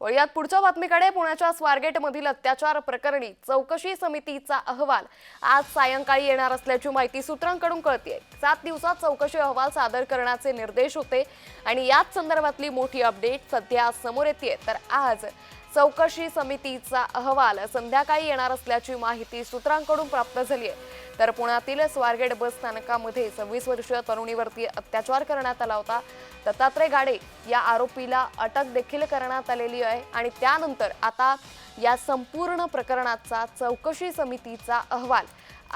वळूयात पुढच्या बातमीकडे पुण्याच्या स्वारगेटमधील अत्याचार प्रकरणी चौकशी समितीचा अहवाल आज सायंकाळी येणार असल्याची माहिती सूत्रांकडून कळते सात दिवसात चौकशी अहवाल सादर करण्याचे निर्देश होते आणि याच संदर्भातली मोठी अपडेट सध्या समोर येते तर आज चौकशी समितीचा अहवाल संध्याकाळी येणार असल्याची माहिती सूत्रांकडून प्राप्त झाली आहे. तर पुण्यातील स्वारगेट बस स्थानकामध्ये सव्वीस वर्षीय तरुणीवरती अत्याचार करण्यात आला होता. दत्तात्रय गाडे या आरोपीला अटक देखील करण्यात आलेली आहे आणि त्यानंतर आता या संपूर्ण प्रकरणाचा चौकशी समितीचा अहवाल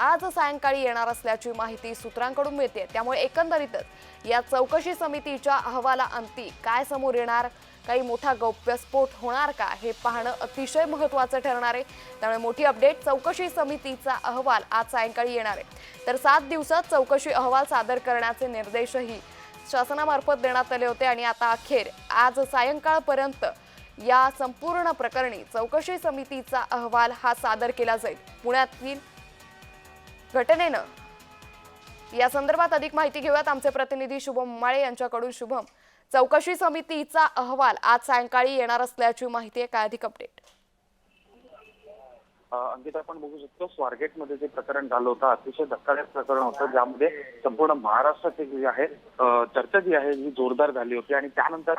आज सायंकाळी येणार असल्याची माहिती सूत्रांकडून मिळते. त्यामुळे एकंदरीतच या चौकशी समितीच्या अहवालाअंती काय समोर येणार काही मोठा गौप्यस्फोट होणार का हे पाहणं अतिशय महत्त्वाचं ठरणार आहे. त्यामुळे मोठी अपडेट चौकशी समितीचा अहवाल आज सायंकाळी येणार आहे. तर सात दिवसात चौकशी अहवाल सादर करण्याचे निर्देशही शासनामार्फत देण्यात आले होते आणि आता अखेर आज सायंकाळपर्यंत या संपूर्ण प्रकरणी चौकशी समितीचा अहवाल हा सादर केला जाईल. पुण्यातील घटनेनं या संदर्भात अधिक माहिती घेऊयात. आमचे प्रतिनिधी शुभम माळे यांच्याकडून शुभम. चौकशी समितीचा अहवाल आज सायंकाळी येणार असल्याची माहिती आहे. काय अधिक अपडेट अंकित आपण बघू शकतो स्वारगेटमध्ये जे प्रकरण झालं होतं अतिशय धक्कादायक प्रकरण होतं ज्यामध्ये संपूर्ण महाराष्ट्राची जी आहे चर्चा जी आहे ही जोरदार झाली होती. आणि त्यानंतर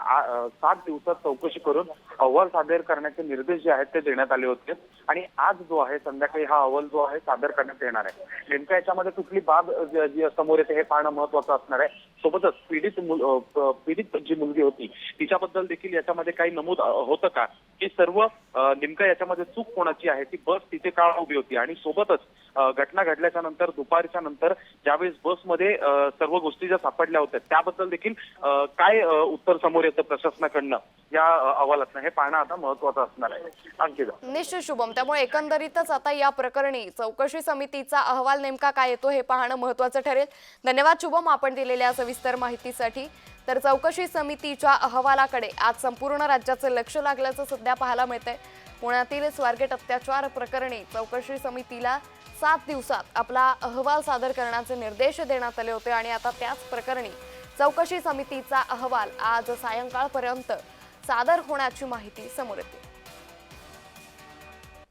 सात दिवसात चौकशी करून अहवाल सादर करण्याचे निर्देश जे आहेत ते देण्यात आले होते. आणि आज जो आहे संध्याकाळी हा अहवाल जो आहे सादर करण्यात येणार आहे. नेमक्या याच्यामध्ये कुठली बाब जी समोर येते हे पाहणं महत्वाचं असणार आहे. सोबतच पीडित पीडित जी मुलगी होती तिच्याबद्दल देखील याच्यामध्ये काही नमूद होतं का? की सर्व नेमकं याच्यामध्ये चूक कोणाची आहे ती बस तिथे काळ उभी होती? आणि सोबतच घटना घडल्याच्या नंतर दुपारच्या नंतर ज्यावेळेस बसमध्ये सर्व गोष्टी ज्या सापडल्या होत्या त्याबद्दल देखील काय उत्तर समोर येतं प्रशासनाकडनं? या अहवालातनं. हे पाहणं आता महत्वाचं असणार आहे. आणखी निश्चित शुभम. त्यामुळे एकंदरीतच आता या प्रकरणी चौकशी समितीचा अहवाल नेमका काय येतो हे पाहणं महत्वाचं ठरेल. धन्यवाद शुभम आपण दिलेल्या सविस्तर माहितीसाठी. तर चौकशी समितीच्या अहवालाकडे आज संपूर्ण राज्याचं लक्ष लागल्याचं सध्या पाहायला मिळतंय. पुण्यातील स्वारगेट अत्याचार प्रकरणी चौकशी समितीला सात दिवसात आपला अहवाल सादर करण्याचे निर्देश देण्यात आले होते आणि आता त्याच प्रकरणी चौकशी समितीचा अहवाल आज सायंकाळपर्यंत सादर होण्याची माहिती समोर येते.